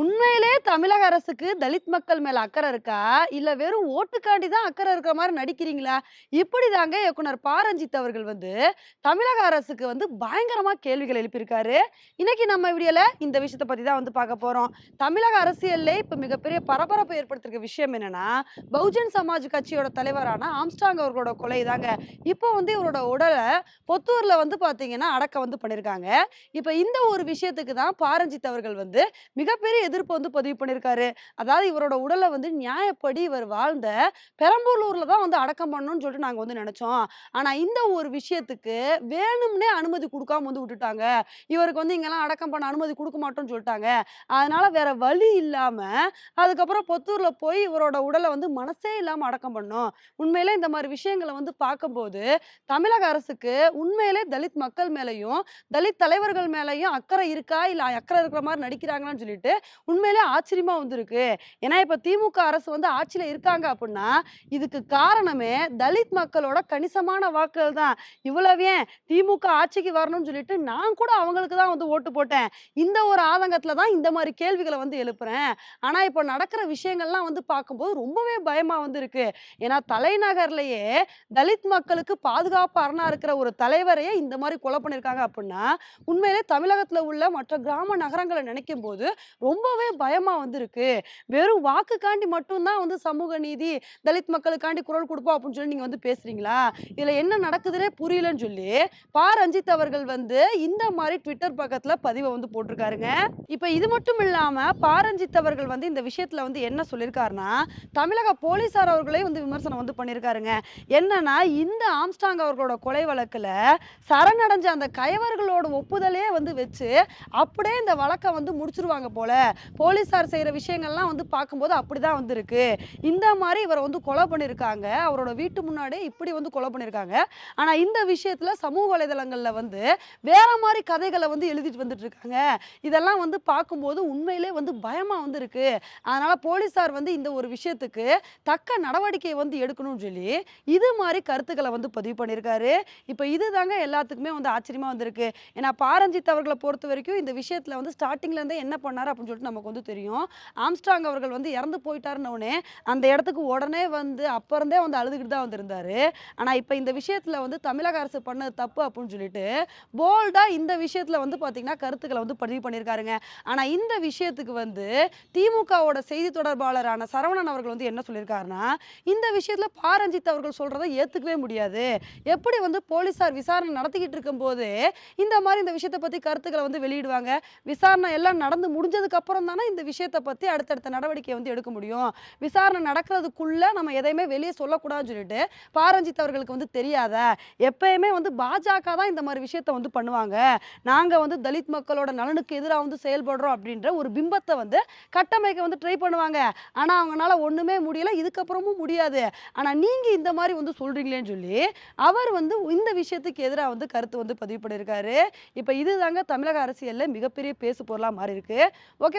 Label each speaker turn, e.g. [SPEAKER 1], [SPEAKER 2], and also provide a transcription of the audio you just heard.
[SPEAKER 1] உண்மையிலே தமிழக அரசுக்கு தலித் மக்கள் மேல அக்கறை இருக்கா? இல்ல வெறும் ஓட்டுக்காண்டி தான் அக்கறை இருக்கிற மாதிரி நடிக்கிறீங்களா? இப்படி தாங்க இயக்குனர் பாரஞ்சித் அவர்கள் வந்து தமிழக அரசுக்கு வந்து பயங்கரமா கேள்விகள் எழுப்பியிருக்காரு. இன்னைக்கு நம்ம வீடியோல இந்த விஷயத்த பத்தி தான் வந்து பார்க்க போறோம். தமிழக அரசியல்லே இப்ப மிகப்பெரிய பரபரப்பை ஏற்படுத்திருக்க விஷயம் என்னன்னா, பகுஜன் சமாஜ் கட்சியோட தலைவரான ஆம்ஸ்டாங் அவர்களோட கொலை தாங்க. இப்போ வந்து இவரோட உடலை பொத்தூர்ல வந்து பாத்தீங்கன்னா அடக்கம் வந்து பண்ணியிருக்காங்க. இப்ப இந்த ஒரு விஷயத்துக்கு தான் பாரஞ்சித் அவர்கள் வந்து மிகப்பெரிய எதிர்ப்பு வந்து பதிவு பண்ணியிருக்காரு. அதாவது இவரோட உடலை வந்து நியாயப்படி இவர் வாழ்ந்த பெரம்பலூரில் தான் வந்து அடக்கம் பண்ணணும்னு சொல்லிட்டு நாங்கள் வந்து நினச்சோம் ஆனால் இந்த ஒரு விஷயத்துக்கு வேணும்னே அனுமதி கொடுக்காம வந்து விட்டுட்டாங்க. இவருக்கு வந்து இங்கெல்லாம் அடக்கம் பண்ண அனுமதி கொடுக்க மாட்டோம்னு சொல்லிட்டாங்க அதனால் வேற வழி இல்லாமல் அதுக்கப்புறம் பொத்தூரில் போய் இவரோட உடலை வந்து மனசே இல்லாமல் அடக்கம் பண்ணோம். உண்மையிலே இந்த மாதிரி விஷயங்கள வந்து பார்க்கும்போது, தமிழக அரசுக்கு உண்மையிலே தலித் மக்கள் மேலேயும் தலித் தலைவர்கள் மேலேயும் அக்கறை இருக்கா? இல்லை அக்கறை இருக்கிற மாதிரி நடிக்கிறாங்களான்னு சொல்லிட்டு உண்மையிலே ஆச்சரியமா வந்திருக்கு ஏன்னா இப்ப திமுக அரசு வந்து ஆட்சியில இருக்காங்க அப்படின்னா இதுக்கு காரணமே தலித் மக்களோட கணிசமான வாக்குகள் தான். இவ்வளவு ஏன் திமுக ஆட்சிக்கு வரணும்னு சொல்லிட்டு நான் கூட அவங்களுக்கு தான் வந்து ஓட்டு போட்டேன். இந்த ஒரு ஆதங்கத்துல தான் இந்த மாதிரி கேள்விகளை வந்து எழுப்புறேன். ஆனா இப்ப நடக்கிற விஷயங்கள்லாம் வந்து பார்க்கும்போது ரொம்பவே பயமா வந்து இருக்கு. ஏன்னா தலைநகர்லயே தலித் மக்களுக்கு பாதுகாப்பு அரணா இருக்கிற ஒரு தலைவரையே இந்த மாதிரி கொலை பண்ணியிருக்காங்க அப்படின்னா உண்மையிலே தமிழகத்துல உள்ள மற்ற கிராம நகரங்களை நினைக்கும் போது ரொம்ப ரொம்பவே பயமா வந்திருக்கு வெறும் வாக்குக்காண்டி மட்டும் தான் வந்து சமூக நீதி, தலித் மக்களுக்காண்டி குரல் கொடுப்போம் அப்படின்னு சொல்லி நீங்க வந்து பேசுறீங்களா? இதுல என்ன நடக்குதுன்னே புரியலன்னு சொல்லி பா ரஞ்சித் அவர்கள் வந்து இந்த மாதிரி ட்விட்டர் பக்கத்துல பதிவை வந்து போட்டிருக்காருங்க. இப்ப இது மட்டும் இல்லாம பா ரஞ்சித் அவர்கள் வந்து இந்த விஷயத்துல வந்து என்ன சொல்லியிருக்காருன்னா, தமிழக போலீசார் அவர்களே வந்து விமர்சனம் வந்து பண்ணியிருக்காருங்க. என்னன்னா, இந்த ஆம்ஸ்டாங் அவர்களோட கொலை வழக்குல சரணடைஞ்ச அந்த கயவர்களோட ஒப்புதலே வந்து வச்சு, அப்படியே இந்த வழக்கை வந்து முடிச்சிருவாங்க போல. போலீஸார் செய்கிற விஷயங்கள்லாம் வந்து பார்க்கும்போது அப்படி தான் வந்துருக்கு இந்த மாதிரி இவரை வந்து கொலை பண்ணியிருக்காங்க. அவரோட வீட்டு முன்னாடியே இப்படி வந்து கொலை பண்ணியிருக்காங்க. ஆனால் இந்த விஷயத்தில் சமூக வலைதளங்களில் வந்து வேற மாதிரி கதைகளை வந்து எழுதிட்டு வந்துட்டு இருக்காங்க. இதெல்லாம் வந்து பார்க்கும்போது உண்மையிலே வந்து பயமாக வந்து இருக்கு. அதனால் போலீஸார் வந்து இந்த ஒரு விஷயத்துக்கு தக்க நடவடிக்கை வந்து எடுக்கணும்னு சொல்லி, இது மாதிரி கருத்துக்களை வந்து பதிவு பண்ணியிருக்காரு. இப்ப இதுதாங்க எல்லாத்துக்குமே வந்து ஆச்சரியமாக வந்திருக்கு. ஏன்னா பாரஞ்சித் அவர்களை பொறுத்த வரைக்கும் இந்த விஷயத்தில் வந்து ஸ்டார்டிங்லேருந்தே என்ன பண்ணார் அப்படின்னு சொல்லிட்டு நமக்கு வந்து தெரியும். ஆம்ஸ்டாங் அவர்கள் வந்து இறந்து போயிட்டாருன்னோனே, அந்த இடத்துக்கு உடனே வந்து அப்ப இருந்தே வந்து அழுதுகிட்டு தான் வந்திருந்தாரு ஆனால் ஆனா இந்த விஷயத்துல வந்து தமிழக அரசு பண்ணது தப்பு அப்படின்னு சொல்லிட்டு, போல்டாக இந்த விஷயத்துல வந்து பார்த்தீங்கன்னா, கருத்துக்களை வந்து பதிவு பண்ணியிருக்காருங்க. ஆனால் இந்த விஷயத்துக்கு வந்து திமுகவோட செய்தி தொடர்பாளரான சரவணன் அவர்கள் வந்து என்ன சொல்லியிருக்காருன்னா, இந்த விஷயத்தில் பாரஞ்சித் அவர்கள் சொல்கிறத ஏற்றுக்கவே முடியாது. எப்படி வந்து போலீஸார் விசாரணை நடத்திக்கிட்டு இருக்கும்போது இந்த மாதிரி இந்த விஷயத்த பற்றி கருத்துக்களை வந்து வெளியிடுவாங்க. விசாரணை எல்லாம் நடந்து முடிஞ்சதுக்கப்புறம் அப்புறம் தானே இந்த விஷயத்தை பற்றி அடுத்தடுத்த நடவடிக்கை வந்து எடுக்க முடியும். விசாரணை நடக்கிறதுக்குள்ளே நம்ம எதையுமே வெளியே சொல்லக்கூடாதுன்னு சொல்லிட்டு, பாரஞ்சித் அவர்களுக்கு வந்து தெரியாத எப்பயுமே வந்து பாஜக தான் இந்த மாதிரி விஷயத்த வந்து பண்ணுவாங்க. நாங்கள் வந்து தலித் மக்களோட நலனுக்கு எதிராக வந்து செயல்படுறோம் அப்படின்ற ஒரு பிம்பத்தை வந்து கட்டமைக்க வந்து ட்ரை பண்ணுவாங்க. ஆனால் அவங்களால ஒன்றுமே முடியலை இதுக்கப்புறமும் முடியாது. ஆனால் நீங்கள் இந்த மாதிரி வந்து சொல்கிறீங்களேன்னு சொல்லி, அவர் வந்து இந்த விஷயத்துக்கு எதிராக வந்து கருத்து வந்து பதிவு பண்ணியிருக்காரு. இப்போ இதுதாங்க தமிழக அரசியலில் மிகப்பெரிய பேசு பொருளாக மாறி இருக்கு ஓகே